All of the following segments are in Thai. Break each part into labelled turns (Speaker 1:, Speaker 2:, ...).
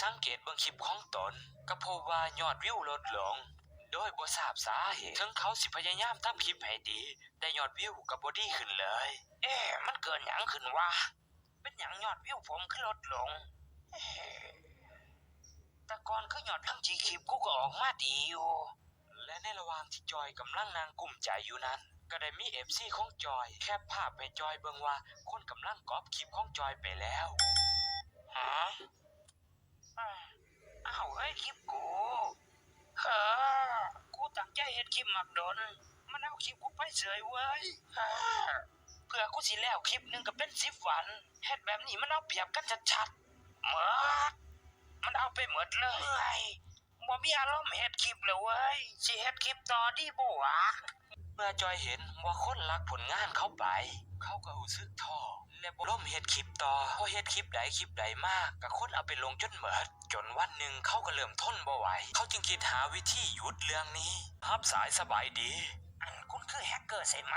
Speaker 1: สังเกตเบิ่งคลิปของตน ก็พบว่ายอดวิวลดลง โดยบ่ทราบสาเหตุถึงเขาสิพยายามทำคลิปให้ดี แต่ยอดวิวก็บ่ดีขึ้นเลย เอ๊ะมันเกิดหยังขึ้นวะ เป็นหยังยอดวิวผมขึ้นลดลงเอ๊ะแต่ก่อนคือยอดทั้งจีคลิปกูก็ออกมาดีอยู่ และในระหว่างที่จอยกำลังนางกลุ่มใจอยู่นั้น ก็ได้มีเอฟซีของจอย แคปภาพให้จอยเบิงว่าคนกำลังกอปคลิปของจอยไปแล้วฮะอ้าวอ้าวเฮ้ยคลิปกูเฮ้อกูตั้งใจเฮ็ด คลิปมักโดนมันเอาคลิปกูไปเฉยเว้ยเฮ้อเพื่อกูสิแล้วคลิปหนึงก็เป็นสิบวันเฮ็ดแบบนี้มันเอาเปรียบกันชัดๆเหมือดมันเอาไปหมดเลยบ่มีอารมณ์เฮ็ดคลิปเลยเว้ยสิเฮ็ดคลิปต่อดีบ่วะ เมื่อจอยเห็นว่าคนรักผลงานเขาไป เขาก็รู้สึกท้อและบ่ร่มเฮ็ดคลิปต่อพอเฮ็ดคลิปใดคลิปใดมากก็คนเอาไปลงจนเหมิด จนวันหนึ่งเขาก็เริ่มทนบ่ไหว เขาจึงคิดหาวิธีหยุดเรื่องนี้รับสายสบายดีอันคุณคือแฮกเกอร์ใช่ไหม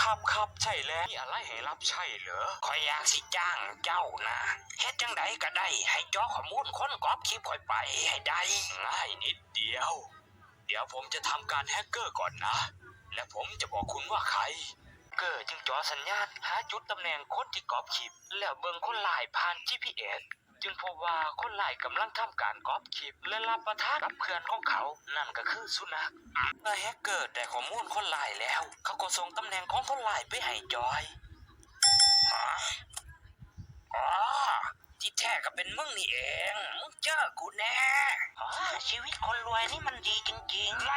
Speaker 1: ครับครับใช่แล้วมีอะไรให้รับใช่เหรอคอยอยากสิจ้างเจ้านะเฮ็ดจังใดก็ได้ ให้จอข้อมูลคนกอบคลิปคอยไปให้ได้ ง่ายนิดเดียว เดี๋ยวผมจะทำการแฮกเกอร์ก่อนนะ และผมจะบอกคุณว่าใคร เกอร์จึงจอสัญญาณหาจุดตำแหน่งคนที่กอบคลิปแล้วเบิ่งคนหลายผ่าน GPS จึงพบว่าคนหลายกำลังทำการกอบคลิปและรับประทานกับเพื่อนของเขา นั่นก็คือสุนัขเมื่อแฮกเกอร์ได้ข้อมูลคนหลายแล้ว เขาก็ส่งตำแหน่งของคนหลายไปให้จอยอ๋อที่แท้ก็เป็นมึงนี่เอง มึงเจอกูแน่อ๋อชีวิตคนรวยนี่มันดีจริงๆ ไ